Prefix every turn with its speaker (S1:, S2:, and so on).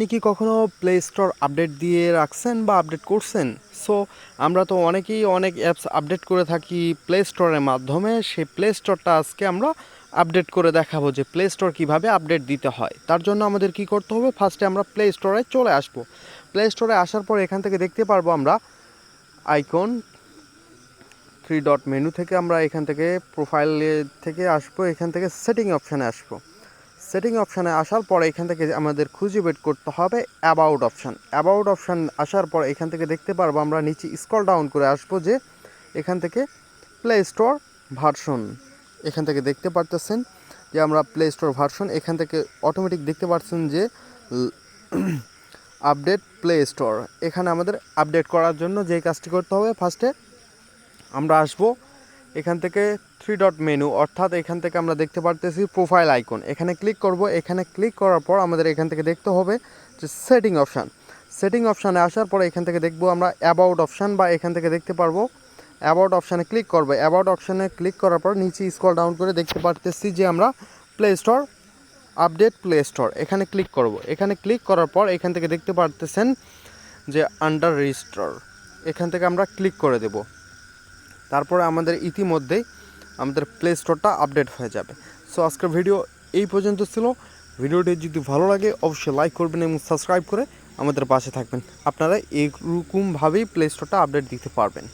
S1: আপনি কি কখনো প্লে স্টোর আপডেট দিয়ে রাখছেন বা আপডেট করছেন? সো আমরা তো অনেকেই অনেক অ্যাপস আপডেট করে থাকি প্লে স্টোরের মাধ্যমে। সেই প্লে স্টোরটা আজকে আমরা আপডেট করে দেখাবো যে প্লে স্টোর কীভাবে আপডেট দিতে হয়। তার জন্য আমাদের কি করতে হবে? ফার্স্টে আমরা প্লে স্টোরে চলে আসব। প্লে স্টোরে আসার পর এখান থেকে দেখতে পারব আমরা আইকন থ্রি ডট মেনু থেকে আমরা এখান থেকে প্রোফাইল থেকে আসব। এখান থেকে সেটিং অপশানে আসব। সেটিং অপশানে আসার পরে এখান থেকে আমাদের খুঁজে বের করতে হবে অ্যাবাউট অপশান অ্যাবাউট অপশান আসার পর এখান থেকে দেখতে পারব আমরা নিচে স্কল ডাউন করে আসব যে এখান থেকে প্লে স্টোর ভার্সন এখান থেকে দেখতে পারতেছেন যে আমরা প্লে স্টোর ভার্সন এখান থেকে অটোমেটিক দেখতে পাচ্ছেন যে আপডেট প্লে স্টোর এখানে আমাদের আপডেট করার জন্য যে কাজটি করতে হবে ফার্স্টে আমরা আসব এখান থেকে থ্রি ডট মেনু অর্থাৎ এখান থেকে আমরা দেখতে পারতেছি প্রোফাইল আইকন এখানে ক্লিক করব, এখানে ক্লিক করার পর আমাদের এখান থেকে দেখতে হবে যে সেটিং অপশান সেটিং অপশানে আসার পর এখান থেকে দেখব আমরা অ্যাবাউট অপশান বা এখান থেকে দেখতে পারব। অ্যাবাউট অপশানে ক্লিক করব। অ্যাবাউট অপশানে ক্লিক করার পর নিচে স্ক্রল ডাউন করে দেখতে পারতেছি যে আমরা Play Store update Play Store এখানে ক্লিক করব। এখানে ক্লিক করার পর এখান থেকে দেখতে পারতেছেন যে আন্ডার রেজিস্টার এখান থেকে আমরা ক্লিক করে দেব। তারপরে আমাদের ইতিমধ্যেই আমাদের প্লে স্টোরটা আপডেট হয়ে যাবে। সো আজকের ভিডিও এই পর্যন্ত ছিল। ভিডিওটি যদি ভালো লাগে, অবশ্যই লাইক করবেন এবং সাবস্ক্রাইব করে আমাদের পাশে থাকবেন। আপনারা এরকমভাবেই প্লে স্টোরটা আপডেট দিতে পারবেন।